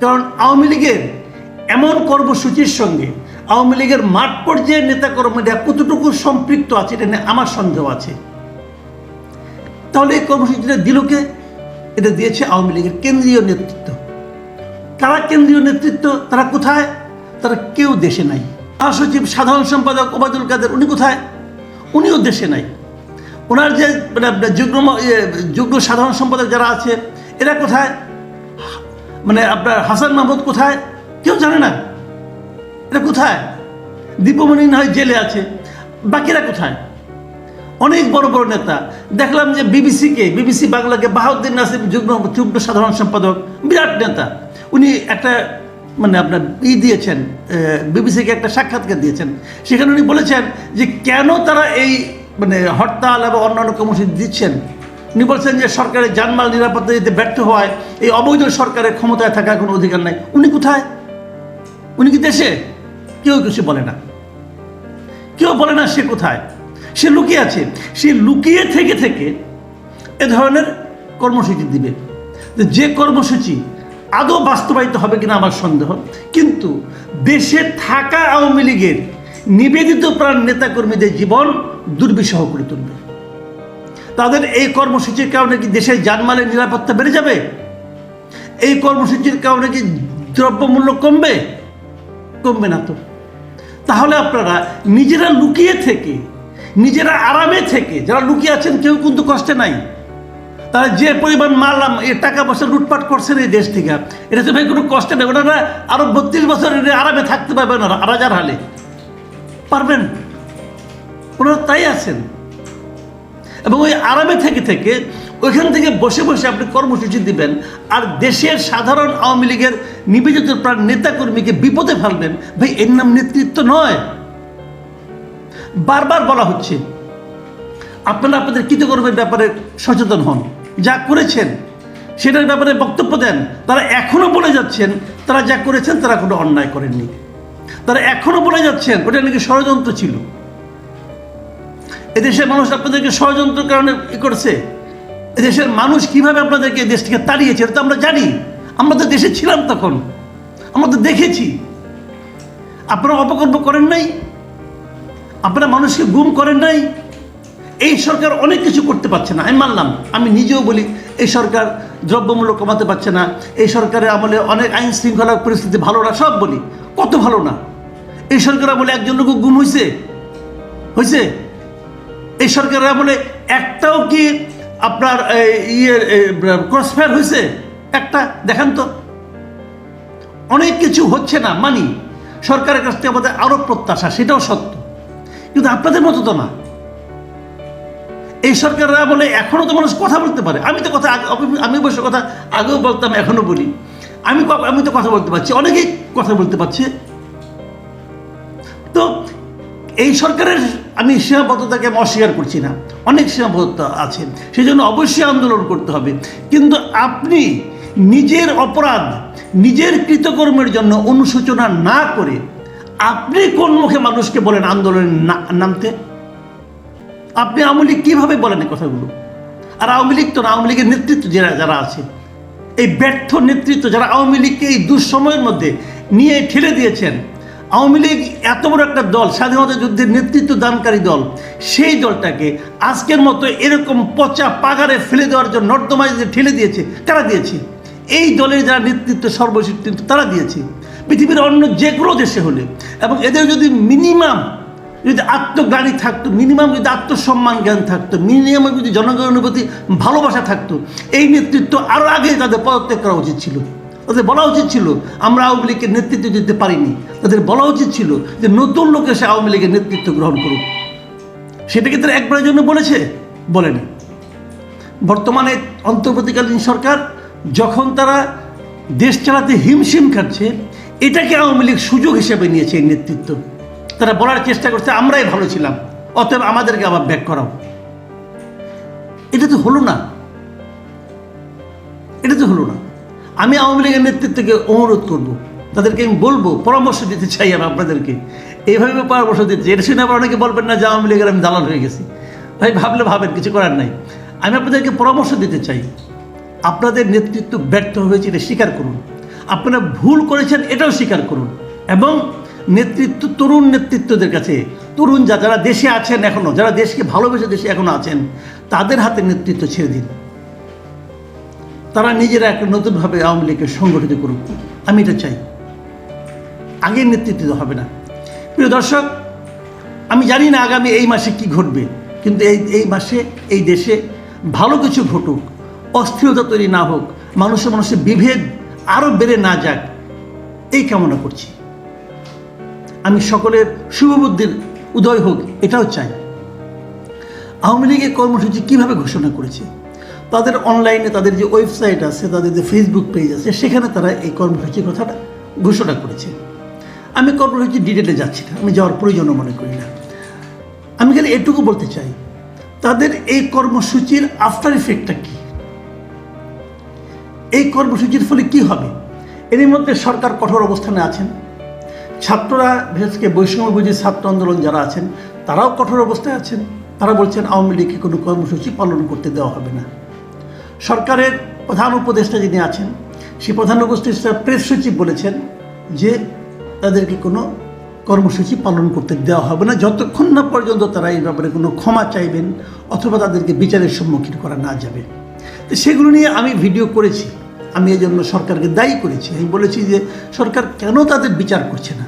কারণ আওয়ামী লীগের এমন কর্মসূচির সঙ্গে আওয়ামী লীগের মাঠ পর্যায়ের নেতাকর্মীরা কতটুকু সম্পৃক্ত আছে এটা নিয়ে আমার সন্দেহ আছে। তাহলে এই কর্মসূচিটা দিলকে এটা দিয়েছে আওয়ামী লীগের কেন্দ্রীয় নেতৃত্ব। কারা কেন্দ্রীয় নেতৃত্ব তারা কোথায়? তারা কেউ দেশে নাই। মহাসচিব সাধারণ সম্পাদক ওবায়দুল কাদের উনি কোথায়? উনিও দেশে নাই। ওনার যে মানে যুগ্ম ইয়ে, যুগ্ম সাধারণ সম্পাদক যারা আছে এরা কোথায়? মানে আপনার হাসান মাহমুদ কোথায়? কেউ জানে না। এটা কোথায়? দীপমণি না হয় জেলে আছে। বাকিরা কোথায়? অনেক বড় বড় নেতা। দেখলাম যে বিবিসিকে, বিবিসি বাংলাকে বাহাউদ্দিন নাসিম যুগ্ম যুগ্ম সাধারণ সম্পাদক, বিরাট নেতা। উনি একটা মানে আপনার ই দিয়েছেন বিবিসিকে একটা সাক্ষাৎকার দিয়েছেন। সেখানে উনি বলেছেন যে কেন তারা এই মানে হরতাল এবং অন্যান্য কর্মসূচি দিচ্ছেন? উনি বলছেন যে সরকারের জানমাল নিরাপত্তা দিতে ব্যর্থ হওয়ায় এই অবৈধ সরকারের ক্ষমতায় থাকার কোনো অধিকার নাই। উনি কোথায়? উনি কি দেশে? কেউ কিছু বলে না। কেউ বলে না সে কোথায়? সে লুকিয়ে আছে। সে লুকিয়ে থেকে থেকে এ ধরনের কর্মসূচি দিবে। যে কর্মসূচি আদৌ বাস্তবায়িত হবে কিনা আমার সন্দেহ। কিন্তু দেশে থাকা আওয়ামী লীগের নিবেদিত প্রাণ নেতাকর্মীদের জীবন দুর্বিষহ করে তুলবে। তাদের এই কর্মসূচির কারণে কি দেশের জানমালের নিরাপত্তা বেড়ে যাবে? এই কর্মসূচির কারণে কি দ্রব্যমূল্য কমবে? কমবে না তো। তাহলে আপনারা নিজেরা লুকিয়ে থেকে, নিজেরা আরামে থেকে, যারা লুকিয়ে আছেন কেউ কিন্তু কষ্টে নাই। তারা যে পরিমাণ মারলাম এই টাকা পয়সা লুটপাট করছেন এই দেশ থেকে, এটা তো ভাই কোনো কষ্টে নেই। ওনারা আরও বত্রিশ বছর আরামে থাকতে পারবেন রাজার হালে। পারবেন? ওনারা তাই আছেন। এবং ওই আরামে থেকে থেকে ওইখান থেকে বসে বসে আপনি কর্মসূচি দিবেন, আর দেশের সাধারণ আওয়ামী লীগের নিবেদিত প্রাণ নেতাকর্মীকে বিপদে ফেলবেন। ভাই, এর নাম নেতৃত্ব নয়। বারবার বলা হচ্ছে, আপনারা আপনাদের কৃতকর্মের ব্যাপারে সচেতন হন। যা করেছেন, সেটার ব্যাপারে বক্তব্য দেন। তারা এখনও বলে যাচ্ছেন, তারা যা করেছেন তারা কোনো অন্যায় করেননি। তারা এখনও বলে যাচ্ছেন, ওটা নাকি ষড়যন্ত্র ছিল। এদেশের মানুষ আপনাদেরকে ষড়যন্ত্রের কারণে ই করেছে। এদেশের মানুষ কীভাবে আপনাদেরকে দেশ থেকে তাড়িয়েছে, এটা তো আমরা জানি। আমরা তো দেশে ছিলাম তখন। আমরা তো দেখেছি। আপনারা অপকল্প করেন নাই। আপনারা মানুষকে গুম করেন নাই। এই সরকার অনেক কিছু করতে পারছে না। আমি মানলাম। আমি নিজেও বলি, এই সরকার দ্রব্যমূল্য কমাতে পারছে না। এই সরকারের আমলে অনেক আইন শৃঙ্খলা পরিস্থিতি ভালো না, সব বলি। কত ভালো না। এই সরকার আমলে একজন লোক গুম হয়েছে হয়েছে এই সরকারের আমলে একটাও কি আপনার ইয়ে ক্রসফায়ার হয়েছে একটা, দেখান তো। অনেক কিছু হচ্ছে না মানি সরকারের কাছ থেকে আমাদের আরও প্রত্যাশা, সেটাও সত্য। কিন্তু আপনাদের মতো তো না। এই সরকাররা বলে, এখনও তো মানুষ কথা বলতে পারে। আমি তো কথা আমি- অবশ্য কথা আগেও বলতাম, এখনও বলি। আমি আমি তো কথা বলতে পারছি, অনেকেই কথা বলতে পারছে। এই সরকারের আমি সীমাবদ্ধতাকে আমি অস্বীকার করছি না। অনেক সীমাবদ্ধতা আছে। সেই জন্য অবশ্যই আন্দোলন করতে হবে। কিন্তু আপনি নিজের অপরাধ, নিজের কৃতকর্মের জন্য অনুশোচনা না করে আপনি কোন মুখে মানুষকে বলেন আন্দোলনে না- নামতে? আপনি আওয়ামী লীগ কীভাবে বলেন এই কথাগুলো? আর আওয়ামী লীগ তো না, আওয়ামী লীগের নেতৃত্ব যারা যারা আছে, এই ব্যর্থ নেতৃত্ব যারা আওয়ামী লীগকে এই দুঃসময়ের মধ্যে নিয়ে ঠেলে দিয়েছেন আওয়ামী লীগ এত বড় একটা দল, স্বাধীনতা যুদ্ধের নেতৃত্ব দানকারী দল, সেই দলটাকে আজকের মতো এরকম পচা পাগারে ফেলে দেওয়ার জন্য নর্দমায় যে ঠেলে দিয়েছে কারা দিয়েছে। এই দলের যারা নেতৃত্ব, সর্বশেষ নেতৃত্ব, তারা দিয়েছে। পৃথিবীর অন্য যে কোনো দেশে হলে, এবং এদের যদি মিনিমাম যদি আত্মজ্ঞানী থাকতো মিনিমাম যদি আত্মসম্মান জ্ঞান থাকতো মিনিমাম যদি জনগণের প্রতি ভালোবাসা থাকতো, এই নেতৃত্ব আরও আগে তাদের পদত্যাগ করা উচিত ছিল। তাদের বলা উচিত ছিল, আমরা আওয়ামী লীগের নেতৃত্ব দিতে পারিনি। তাদের বলা উচিত ছিল যে নতুন লোক এসে আওয়ামী লীগের নেতৃত্ব গ্রহণ করুক। সেটাকে তারা একবারের জন্য বলেছে? বলেনি। বর্তমানে অন্তর্বর্তীকালীন সরকার যখন তারা দেশ চালাতে হিমশিম খাচ্ছে, এটাকে আওয়ামী লীগ সুযোগ হিসেবে নিয়েছে এই নেতৃত্ব। তারা বলার চেষ্টা করছে, আমরাই ভালো ছিলাম, অতএব আমাদেরকে আবার ব্যাক করাও। এটা তো হলো না। এটা তো হলো না। আমি আওয়ামী লীগের নেতৃত্বকে অনুরোধ করব, তাদেরকে আমি বলব, পরামর্শ দিতে চাই আমি আপনাদেরকে। এইভাবে পরামর্শ দিতে। এটা শুনে আবার অনেকে বলবেন না যে আওয়ামী লীগের আমি দালাল হয়ে গেছি। ভাই, ভাবলে ভাবেন, কিছু করার নাই। আমি আপনাদেরকে পরামর্শ দিতে চাই। আপনাদের নেতৃত্ব ব্যর্থ হয়েছে, এটা স্বীকার করুন। আপনারা ভুল করেছেন, এটাও স্বীকার করুন। এবং নেতৃত্ব, তরুণ নেতৃত্বদের কাছে, তরুণ যা, যারা দেশে আছেন এখনও যারা দেশকে ভালোবেসে দেশে এখনও আছেন, তাদের হাতে নেতৃত্ব ছেড়ে দিন। তারা নিজেরা একটা নতুনভাবে আওয়ামী লীগকে সংগঠিত করুক। আমি এটা চাই। আগের নেতৃত্ব হবে না। প্রিয় দর্শক, আমি জানি না আগামী এই মাসে কি ঘটবে, কিন্তু এই এই মাসে, এই দেশে ভালো কিছু ঘটুক, অস্থিরতা তৈরি না হোক মানুষের মানুষের বিভেদ আরও বেড়ে না যাক, এই কামনা করছি। আমি সকলের শুভবুদ্ধির উদয় হোক, এটাও চাই। আওয়ামী লীগের কর্মসূচি কীভাবে ঘোষণা করেছে? তাদের অনলাইনে তাদের যে ওয়েবসাইট আছে, তাদের যে ফেসবুক পেজ আছে, সেখানে তারা এই কর্মসূচির কথাটা ঘোষণা করেছে। আমি কর্মসূচির ডিটেলে যাচ্ছি না, আমি যাওয়ার প্রয়োজনও মনে করি না। আমি খালি এটুকু বলতে চাই, তাদের এই কর্মসূচির আফটার ইফেক্টটা কী? এই কর্মসূচির ফলে কি হবে? এরই মধ্যে সরকার কঠোর অবস্থানে আছেন। ছাত্ররা, বিশেষ করে ছাত্র আন্দোলন যারা আছেন, তারাও কঠোর অবস্থায় আছেন। তারা বলছেন, আওয়ামী লীগকে কোনো কর্মসূচি পালন করতে দেওয়া হবে না। সরকারের প্রধান উপদেষ্টা যিনি আছেন, সেই প্রধান উপদেষ্টা প্রেস সচিব বলেছেন যে তাদেরকে কোনো কর্মসূচি পালন করতে দেওয়া হবে না। যতক্ষণ না পর্যন্ত তারা এই ব্যাপারে কোনো ক্ষমা চাইবেন অথবা তাদেরকে বিচারের সম্মুখীন করা না যাবে। তো সেগুলো নিয়ে আমি ভিডিও করেছি। আমি এই জন্য সরকারকে দায়ী করেছি। আমি বলেছি যে সরকার কেন তাদের বিচার করছে না?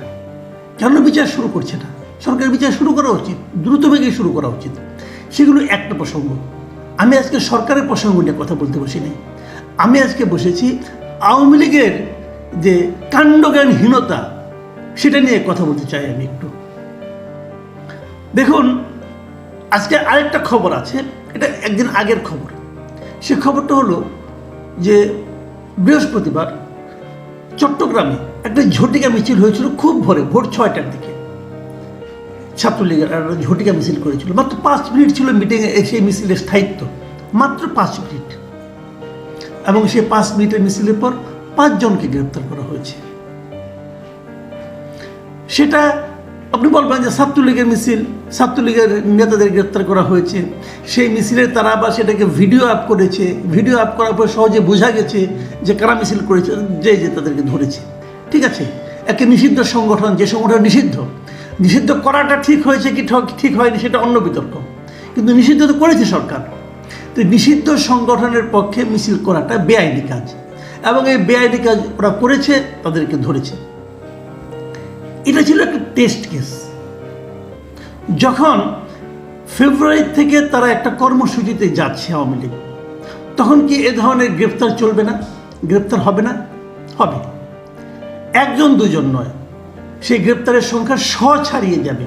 কেন বিচার শুরু করছে না? সরকার বিচার শুরু করা উচিত, দ্রুতবেগে শুরু করা উচিত। সেগুলো একটা প্রসঙ্গ। আমি আজকে সরকারের প্রসঙ্গ নিয়ে কথা বলতে বসি নাই আমি আজকে বসেছি আওয়ামী লীগের যে কাণ্ডজ্ঞানহীনতা, সেটা নিয়ে কথা বলতে চাই আমি একটু। দেখুন, আজকে আরেকটা খবর আছে, এটা একদিন আগের খবর। সে খবরটা হলো যে বৃহস্পতিবার চট্টগ্রামে একটা ঝটিকা মিছিল হয়েছিল, খুব ভোরে, ভোর ছয়টার দিকে। ছাত্রলীগের ঝটিকা মিছিল করেছিল। মাত্র পাঁচ মিনিট ছিল মিটিংয়ে সেই মিছিলের স্থায়িত্ব। মাত্র পাঁচ মিনিট। এবং সেই পাঁচ মিনিটের মিছিলের পর পাঁচজনকে গ্রেপ্তার করা হয়েছে। সেটা আপনি বলবেন যে ছাত্রলীগের মিছিল, ছাত্রলীগের নেতাদের গ্রেপ্তার করা হয়েছে। সেই মিছিলের তারা আবার সেটাকে ভিডিও আপ করেছে। ভিডিও আপ করার পর সহজে বোঝা গেছে যে কারা মিছিল করেছে, যে যে তাদেরকে ধরেছে। ঠিক আছে? একটা নিষিদ্ধ সংগঠন, যে সংগঠন নিষিদ্ধ নিষিদ্ধ করাটা ঠিক হয়েছে কি ঠিক হয়নি সেটা অন্য বিতর্ক। কিন্তু নিষিদ্ধ তো করেছে সরকার। তো নিষিদ্ধ সংগঠনের পক্ষে মিছিল করাটা বেআইনি কাজ। এবং এই বেআইনি কাজ ওরা করেছে, তাদেরকে ধরেছে। এটা ছিল একটা টেস্ট কেস যখন ফেব্রুয়ারি থেকে তারা একটা কর্মসূচিতে যাচ্ছে আওয়ামী লীগ, তখন কি এ ধরনের গ্রেপ্তার চলবে না? গ্রেপ্তার হবে না? হবে। একজন দুজন নয়। সেই গ্রেপ্তারের সংখ্যা শ ছাড়িয়ে যাবে।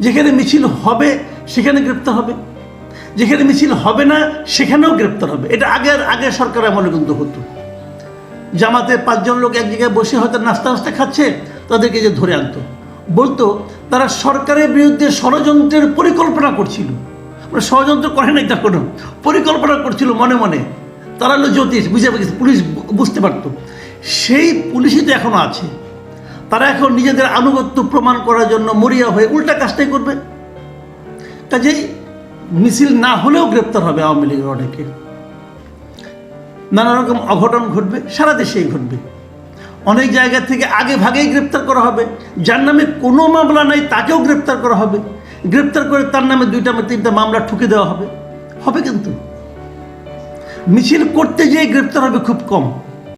যেখানে মিছিল হবে, সেখানে গ্রেপ্তার হবে। যেখানে মিছিল হবে না, সেখানেও গ্রেপ্তার হবে। এটা আগের আগের সরকার আমলে কিন্তু হতো জামাতে পাঁচজন লোক এক জায়গায় বসে হয়তো নাস্তা নাস্তা খাচ্ছে, তাদেরকে যে ধরে আনতো। বলতো, তারা সরকারের বিরুদ্ধে ষড়যন্ত্রের পরিকল্পনা করছিল। মানে ষড়যন্ত্র করে নাই কোনো। পরিকল্পনা করছিল মনে মনে। তারা হলো জ্যোতিষ, বুঝে গেছে, পুলিশ বুঝতে পারতো। সেই পুলিশই তো এখনও আছে। তারা এখন নিজেদের আনুগত্য প্রমাণ করার জন্য মরিয়া হয়ে উল্টা কাজটাই করবে। কাজেই মিছিল না হলেও গ্রেপ্তার হবে আওয়ামী লীগের অনেকে। নানা রকম অঘটন ঘটবে, সারা দেশেই ঘটবে। অনেক জায়গা থেকে আগে ভাগেই গ্রেপ্তার করা হবে। যার নামে কোনো মামলা নাই, তাকেও গ্রেপ্তার করা হবে। গ্রেপ্তার করে তার নামে দুইটা তিনটা মামলা ঠুকে দেওয়া হবে। হবে কিন্তু। মিছিল করতে যেয়ে গ্রেপ্তার হবে খুব কম।